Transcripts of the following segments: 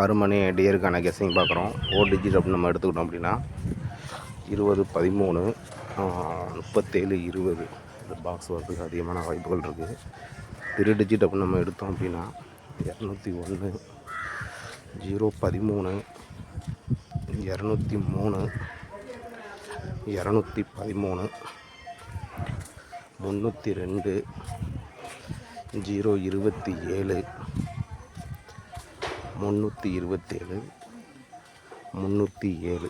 ஆறு மணி டியருக்கான கெஸ்ஸிங் பார்க்குறோம். ஃபோர் டிஜிட் அப்படி நம்ம எடுத்துக்கிட்டோம் அப்படின்னா இருபது பதிமூணு முப்பத்தேழு இருபது. இந்த பாக்ஸ் வரதுக்கு அதிகமான வாய்ப்புகள் இருக்குது திரு டிஜிட் அப்படி நம்ம எடுத்தோம் அப்படின்னா இரநூத்தி ஒன்று ஜீரோ பதிமூணு இரநூத்தி மூணு இரநூத்தி பதிமூணு முந்நூற்றி ரெண்டு ஜீரோ இருபத்தி ஏழு முந்நூற்றி இருபத்தேழு முந்நூற்றி ஏழு.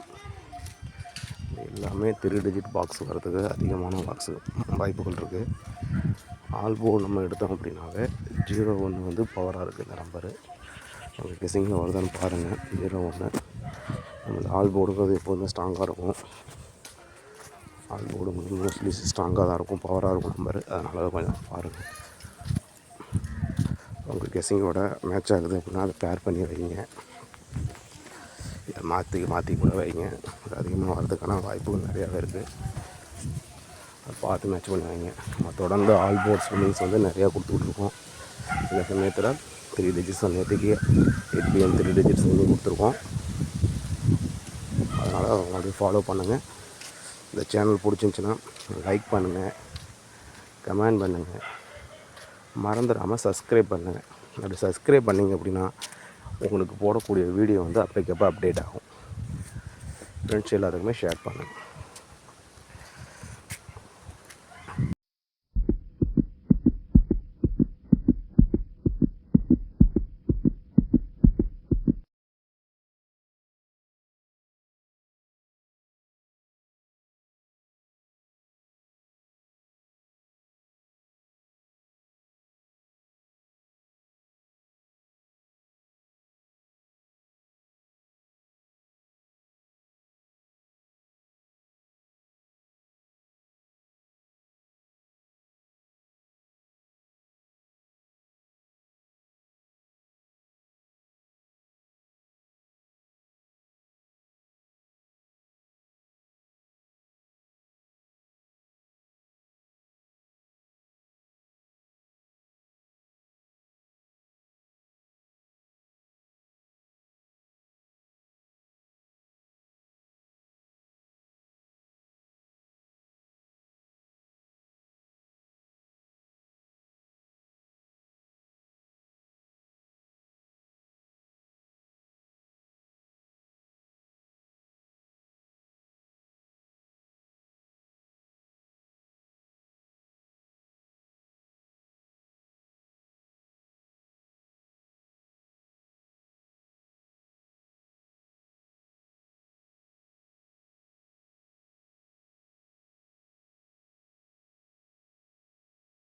எல்லாமே த்ரீ டிஜிட் பாக்ஸ் வர்றதுக்கு அதிகமான பாக்ஸு வாய்ப்புகள் இருக்குது ஆல்போ நம்ம எடுத்தோம் அப்படின்னாவே ஜீரோ ஒன்று வந்து பவராக இருக்குது இந்த நம்பரு உங்களுக்கு கெஸிங்கில் வருதான்னு பாருங்கள் ஜீரோ ஒன்று நம்மளது ஆல்போ எடுக்கிறது எப்போதுமே ஸ்ட்ராங்காக இருக்கும். ஆல் மோஸ்ட்லி ஸ்ட்ராங்காக தான் இருக்கும். பவராக இருக்கும் நம்பரு அதனால் கொஞ்சம் பாருங்கள் உங்கள் கெஸிங்கோட மேட்ச் ஆகுது அப்படின்னா அதை பேர் பண்ணி வைங்க. இதை மாற்றி மாற்றி கூட வைங்க. அது அதிகமாக வர்றதுக்கான வாய்ப்புகள் நிறையாவே இருக்குது அதை பார்த்து மேட்ச் பண்ணி வைங்க. நம்ம தொடர்ந்து ஆல் போர்ட்ஸ் வின்னிங்ஸ் வந்து நிறையா கொடுத்துட்ருக்கோம் இந்த சமயத்தில் த்ரீ டிஜிட்ஸ் நேற்றுக்கு எட்பிஎம் த்ரீ டிஜிட்ஸ் வந்து கொடுத்துருக்கோம். அதனால் அப்படியே ஃபாலோ பண்ணுங்கள் இந்த சேனல் பிடிச்சிருந்துச்சின்னா லைக் பண்ணுங்கள் கமெண்ட் பண்ணுங்கள் மறந்துடாமல் சப்ஸ்கிரைப் பண்ணுங்கள் அப்படி சப்ஸ்கிரைப் பண்ணிங்க அப்படின்னா உங்களுக்கு போடக்கூடிய வீடியோ வந்து அப்போக்கப்போ அப்டேட் ஆகும். ஃப்ரெண்ட்ஸ் எல்லாத்துக்குமே ஷேர் பண்ணுங்கள்